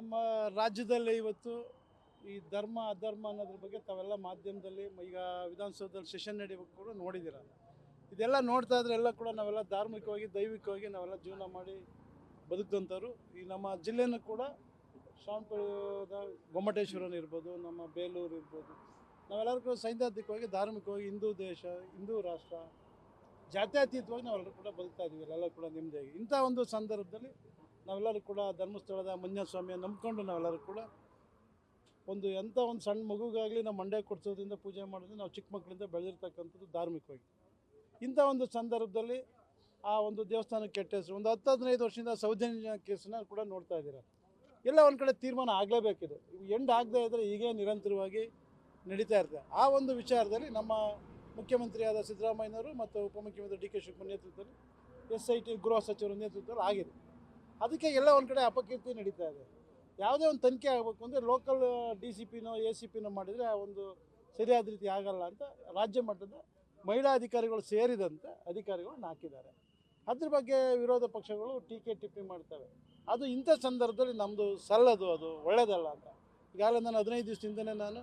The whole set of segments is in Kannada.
ನಮ್ಮ ರಾಜ್ಯದಲ್ಲಿ ಇವತ್ತು ಈ ಧರ್ಮ, ಅಧರ್ಮ ಅನ್ನೋದ್ರ ಬಗ್ಗೆ ತಾವೆಲ್ಲ ಮಾಧ್ಯಮದಲ್ಲಿ ಈಗ ವಿಧಾನಸೌಧದಲ್ಲಿ ಸೆಷನ್ ನಡೀಬೇಕು ಕೂಡ ನೋಡಿದ್ದೀರ. ಇದೆಲ್ಲ ನೋಡ್ತಾ ಇದ್ರೆ ಎಲ್ಲ ಕೂಡ ನಾವೆಲ್ಲ ಧಾರ್ಮಿಕವಾಗಿ, ದೈವಿಕವಾಗಿ ನಾವೆಲ್ಲ ಜೀವನ ಮಾಡಿ ಬದುಕಿದಂಥವ್ರು. ಈ ನಮ್ಮ ಜಿಲ್ಲೆನೂ ಕೂಡ ಶ್ರವಣಪುರದ ಗೊಮ್ಮಟೇಶ್ವರನ ಇರ್ಬೋದು, ನಮ್ಮ ಬೇಲೂರು ಇರ್ಬೋದು. ನಾವೆಲ್ಲರೂ ಕೂಡ ಸೈದ್ಧಾಂತಿಕವಾಗಿ, ಧಾರ್ಮಿಕವಾಗಿ, ಹಿಂದೂ ದೇಶ, ಹಿಂದೂ ರಾಷ್ಟ್ರ, ಜಾತ್ಯತೀತವಾಗಿ ನಾವೆಲ್ಲರೂ ಕೂಡ ಬದುಕ್ತಾ ಇದ್ದೀವಿ ಎಲ್ಲ ಕೂಡ ನಿಮ್ಮದೇ ಇಂಥ ಒಂದು ಸಂದರ್ಭದಲ್ಲಿ ನಾವೆಲ್ಲರೂ ಕೂಡ ಧರ್ಮಸ್ಥಳದ ಮಂಜುನಾಥ ಸ್ವಾಮಿಯ ನಂಬ್ಕೊಂಡು ನಾವೆಲ್ಲರೂ ಕೂಡ ಒಂದು ಎಂಥ ಒಂದು ಸಣ್ಣ ಮಗುಗಾಗಲಿ ನಾವು ಮಂಡ್ಯ ಕೊಡಿಸೋದ್ರಿಂದ ಪೂಜೆ ಮಾಡೋದ್ರಿಂದ ನಾವು ಚಿಕ್ಕ ಮಕ್ಕಳಿಂದ ಬೆಳೆದಿರ್ತಕ್ಕಂಥದ್ದು ಧಾರ್ಮಿಕವಾಗಿ. ಇಂಥ ಒಂದು ಸಂದರ್ಭದಲ್ಲಿ ಆ ಒಂದು ದೇವಸ್ಥಾನಕ್ಕೆ ಕೆಟ್ಟ ಹೆಸರು ಒಂದು ಹತ್ತು ಹದಿನೈದು ವರ್ಷದಿಂದ ಸೌಜನ್ಯ ಕೇಸನ್ನ ಕೂಡ ನೋಡ್ತಾ ಇದ್ದೀರಾ? ಎಲ್ಲ ಒಂದು ಕಡೆ ತೀರ್ಮಾನ ಆಗಲೇಬೇಕಿದೆ. ಎಂಡ್ ಆಗದೇ ಇದ್ದರೆ ಹೀಗೆ ನಿರಂತರವಾಗಿ ನಡೀತಾ ಇರ್ತದೆ. ಆ ಒಂದು ವಿಚಾರದಲ್ಲಿ ನಮ್ಮ ಮುಖ್ಯಮಂತ್ರಿಯಾದ ಸಿದ್ದರಾಮಯ್ಯನವರು ಮತ್ತು ಉಪಮುಖ್ಯಮಂತ್ರಿ ಡಿ ಕೆ ಶಿವಕುಮಾರ್ ನೇತೃತ್ವದಲ್ಲಿ ಎಸ್ ಐ ಟಿ ಗೃಹ ಸಚಿವರ ನೇತೃತ್ವದಲ್ಲಿ ಆಗಿದೆ. ಅದಕ್ಕೆ ಎಲ್ಲ ಒಂದು ಕಡೆ ಅಪಕೀರ್ತಿ ನಡೀತಾ ಇದೆ. ಯಾವುದೇ ಒಂದು ತನಿಖೆ ಆಗಬೇಕು ಅಂದರೆ ಲೋಕಲ್ ಡಿ ಸಿ ಪಿನೋ ಎ ಸಿ ಪಿನೋ ಮಾಡಿದರೆ ಒಂದು ಸರಿಯಾದ ರೀತಿ ಆಗಲ್ಲ ಅಂತ ರಾಜ್ಯ ಮಟ್ಟದ ಮಹಿಳಾ ಅಧಿಕಾರಿಗಳು ಸೇರಿದಂತೆ ಅಧಿಕಾರಿಗಳನ್ನ ಹಾಕಿದ್ದಾರೆ ಅದ್ರ ಬಗ್ಗೆ ವಿರೋಧ ಪಕ್ಷಗಳು ಟೀಕೆ ಟಿಪ್ಪಣಿ ಮಾಡ್ತವೆ. ಅದು ಇಂಥ ಸಂದರ್ಭದಲ್ಲಿ ನಮ್ಮದು ಸಲ್ಲದು, ಅದು ಒಳ್ಳೆಯದಲ್ಲ ಅಂತ. ಈಗಾಗಲೇ ನಾನು ಹದಿನೈದು ದಿವಸದಿಂದನೇ ನಾನು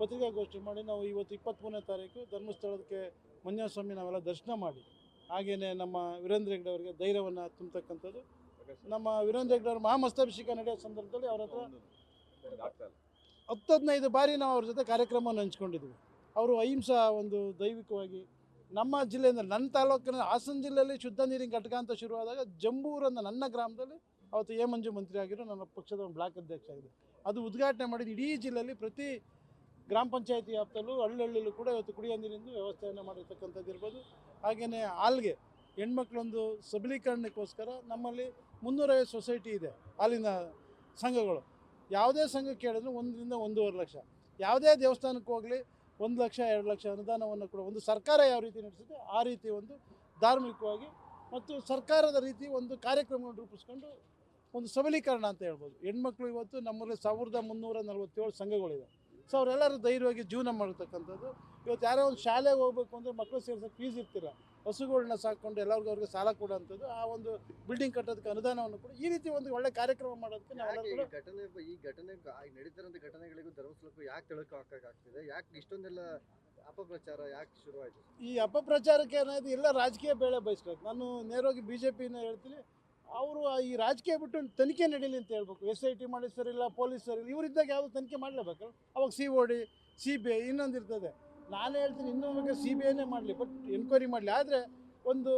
ಪತ್ರಿಕಾಗೋಷ್ಠಿ ಮಾಡಿ ನಾವು ಇವತ್ತು ಇಪ್ಪತ್ತ್ಮೂರನೇ ತಾರೀಕು ಧರ್ಮಸ್ಥಳಕ್ಕೆ ಮಂಜುನಾಥ ನಾವೆಲ್ಲ ದರ್ಶನ ಮಾಡಿ. ಹಾಗೆಯೇ ನಮ್ಮ ವೀರೇಂದ್ರ ಹೆಗ್ಡೆ ಅವರಿಗೆ ಧೈರ್ಯವನ್ನು ತುಂಬತಕ್ಕಂಥದ್ದು. ನಮ್ಮ ವೀರೇಂದ್ರ ಹೆಗ್ಡೆ ಅವ್ರ ಮಹಾಮಸ್ತಾಭಿಷೇಕ ನಡೆಯೋ ಸಂದರ್ಭದಲ್ಲಿ ಅವ್ರ ಹತ್ರ ಹತ್ತು ಬಾರಿ ನಾವು ಅವ್ರ ಜೊತೆ ಕಾರ್ಯಕ್ರಮವನ್ನು ಹಂಚ್ಕೊಂಡಿದ್ವಿ. ಅವರು ಅಹಿಂಸಾ ಒಂದು ದೈವಿಕವಾಗಿ ನಮ್ಮ ಜಿಲ್ಲೆಯಿಂದ ನನ್ನ ತಾಲೂಕಿನ ಹಾಸನ ಜಿಲ್ಲೆಯಲ್ಲಿ ಶುದ್ಧ ನೀರಿನ ಘಟಕ ಅಂತ ಶುರುವಾದಾಗ ಜಂಬೂರನ್ನು ನನ್ನ ಗ್ರಾಮದಲ್ಲಿ ಅವತ್ತು ಎ ಮಂಜು ಮಂತ್ರಿ ಆಗಿರೋ ನನ್ನ ಪಕ್ಷದ ಒಂದು ಬ್ಲಾಕ್ ಅಧ್ಯಕ್ಷ ಆಗಿದೆ ಅದು ಉದ್ಘಾಟನೆ ಮಾಡಿದ ಇಡೀ ಜಿಲ್ಲೆಯಲ್ಲಿ ಪ್ರತಿ ಗ್ರಾಮ ಪಂಚಾಯತಿ ವ್ಯಾಪ್ತಲ್ಲೂ ಹಳ್ಳಿಯಲ್ಲೂ ಕೂಡ ಇವತ್ತು ಕುಡಿಯೋ ನೀರಿಂದು ವ್ಯವಸ್ಥೆಯನ್ನು ಮಾಡಿರ್ತಕ್ಕಂಥದ್ದು ಇರ್ಬೋದು ಹಾಗೆಯೇ ಹಾಲ್ಗೆ ಹೆಣ್ಮಕ್ಳೊಂದು ಸಬಲೀಕರಣಕ್ಕೋಸ್ಕರ ನಮ್ಮಲ್ಲಿ ಮುನ್ನೂರೈವತ್ತು ಸೊಸೈಟಿ ಇದೆ ಅಲ್ಲಿನ ಸಂಘಗಳು. ಯಾವುದೇ ಸಂಘ ಕೇಳಿದ್ರು ಒಂದರಿಂದ ಒಂದೂವರೆ ಲಕ್ಷ. ಯಾವುದೇ ದೇವಸ್ಥಾನಕ್ಕೆ ಹೋಗಲಿ ಒಂದು ಲಕ್ಷ, ಎರಡು ಲಕ್ಷ ಅನುದಾನವನ್ನು ಕೂಡ. ಒಂದು ಸರ್ಕಾರ ಯಾವ ರೀತಿ ನಡೆಸುತ್ತೆ ಆ ರೀತಿ ಒಂದು ಧಾರ್ಮಿಕವಾಗಿ ಮತ್ತು ಸರ್ಕಾರದ ರೀತಿ ಒಂದು ಕಾರ್ಯಕ್ರಮವನ್ನು ರೂಪಿಸ್ಕೊಂಡು ಒಂದು ಸಬಲೀಕರಣ ಅಂತ ಹೇಳ್ಬೋದು. ಹೆಣ್ಮಕ್ಳು ಇವತ್ತು ನಮ್ಮಲ್ಲಿ ಸಾವಿರದ ಮುನ್ನೂರ ನಲವತ್ತೇಳು ಸಂಘಗಳಿದೆ ಸೊ ಅವರೆಲ್ಲರೂ ಧೈರ್ಯವಾಗಿ ಜೀವನ ಮಾಡ್ತಕ್ಕಂಥದ್ದು. ಇವತ್ತು ಯಾರೋ ಒಂದು ಶಾಲೆಗೆ ಹೋಗ್ಬೇಕು ಅಂದರೆ ಮಕ್ಕಳು ಸೇರ್ಸೋಕೆ ಫೀಸ್ ಇರ್ತೀರ. ಹಸುಗಳನ್ನ ಸಾಕೊಂಡು ಎಲ್ಲರಿಗೂ ಅವ್ರಿಗೆ ಸಾಲ ಕೊಡೋಂಥದ್ದು ಆ ಒಂದು ಬಿಲ್ಡಿಂಗ್ ಕಟ್ಟೋದಕ್ಕೆ ಅನುದಾನವನ್ನು ಕೂಡ. ಈ ರೀತಿ ಒಂದು ಒಳ್ಳೆ ಕಾರ್ಯಕ್ರಮ ಮಾಡೋದಕ್ಕೆ ನಾವೆಲ್ಲರೂ ಈ ಘಟನೆ ಈ ಘಟನೆ ನಡೀತಿರೋಂಥ ಘಟನೆಗಳಿಗೂ ಧರ್ಮಸ್ಥಳಕ್ಕೂ ಯಾಕೆ ತಿಳಕ ಹಾಕಕ್ಕಾಗ್ತಿದೆ ಯಾಕೆ ಇಷ್ಟೊಂದೆಲ್ಲ ಅಪಪ್ರಚಾರ ಯಾಕೆ ಶುರುವಾಯಿತು? ಈ ಅಪಪ್ರಚಾರಕ್ಕೆ ಅನ್ನೋದು ಎಲ್ಲ ರಾಜಕೀಯ ಬೇಳೆ ಬಯಸ್ಬೇಕು ನಾನು ನೇರವಾಗಿ ಬಿ ಜೆ ಪಿನ ಹೇಳ್ತೀನಿ. ಅವರು ಈ ರಾಜಕೀಯ ಬಿಟ್ಟು ತನಿಖೆ ನಡೀಲಿ ಅಂತ ಹೇಳ್ಬೇಕು. ಎಸ್ ಐ ಟಿ ಮಾಡಿ ಸರಿಯಿಲ್ಲ, ಪೊಲೀಸ್ ಸರಿಯಿಲ್ಲ, ಇವರಿದ್ದಾಗ ಯಾವುದು ತನಿಖೆ ಮಾಡಲೇಬೇಕು? ಅವಾಗ C O D, C B I, ಇನ್ನೊಂದು ಇರ್ತದೆ. ನಾನು ಹೇಳ್ತೀನಿ ಇನ್ನೂ ಬಗ್ಗೆ ಸಿ ಬಿ ಐನೇ ಮಾಡಲಿ, ಬಟ್ ಎನ್ಕ್ವೈರಿ ಮಾಡಲಿ. ಆದರೆ ಒಂದು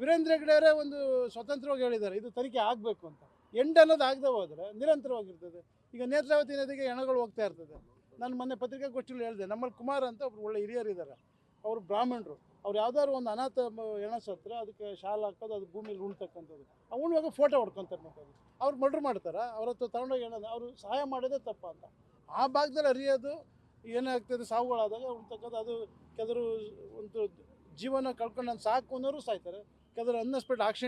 ವೀರೇಂದ್ರ ಹೆಗ್ಡೆಯವರೇ ಒಂದು ಸ್ವತಂತ್ರವಾಗಿ ಹೇಳಿದ್ದಾರೆ, ಇದು ತನಿಖೆ ಆಗಬೇಕು ಅಂತ. ಎಂಡ್ ಅನ್ನೋದು ಆಗದೆ ಹೋದರೆ ನಿರಂತರವಾಗಿರ್ತದೆ. ಈಗ ನೇತ್ರಾವತಿ ನದಿಗೆ ಹೆಣಗಳು ಹೋಗ್ತಾ ಇರ್ತದೆ. ನಾನು ಮೊನ್ನೆ ಪತ್ರಿಕಾಗೋಷ್ಠಿಯಲ್ಲಿ ಹೇಳಿದೆ, ನಮ್ಮಲ್ಲಿ ಕುಮಾರ್ ಅಂತ ಒಬ್ಬರು ಒಳ್ಳೆ ಹಿರಿಯರು ಇದ್ದಾರೆ ಅವರು ಬ್ರಾಹ್ಮಣರು. ಅವ್ರು ಯಾವ್ದಾದ್ರು ಒಂದು ಅನಾಥ ಎಣಸತ್ರ ಅದಕ್ಕೆ ಶಾಲ ಹಾಕೋದು, ಅದು ಭೂಮಿಲಿ ಉಣ್ತಕ್ಕಂಥದ್ದು. ಆ ಉಣ್ಣುವಾಗ ಫೋಟೋ ಹೊಡ್ಕೊತಾರೆ ಅದು ಅವ್ರು. ಮರ್ಡ್ರ್ ಮಾಡ್ತಾರೆ? ಅವ್ರ ಹತ್ರ ತಗೊಂಡೋಗಿ ಹೇಳೋದು, ಅವರು ಸಹಾಯ ಮಾಡೋದೇ ತಪ್ಪ ಅಂತ. ಆ ಭಾಗದಲ್ಲಿ ಅರಿಯೋದು, ಏನಾಗ್ತದೆ, ಸಾವುಗಳಾದಾಗ ಉಣ್ತಕ್ಕಂಥ ಅದು ಕೆಲವರು ಒಂದು ಜೀವನ ಕಳ್ಕೊಂಡು ನಾನು ಸಾಕು ಅನ್ನೋರು ಸಾಯ್ತಾರೆ. ಕೆಲವರು ಅನ್ಎಕ್ಸ್ಪೆಕ್ಟ್ ಆಕ್ಸಿಡೆಂಟ್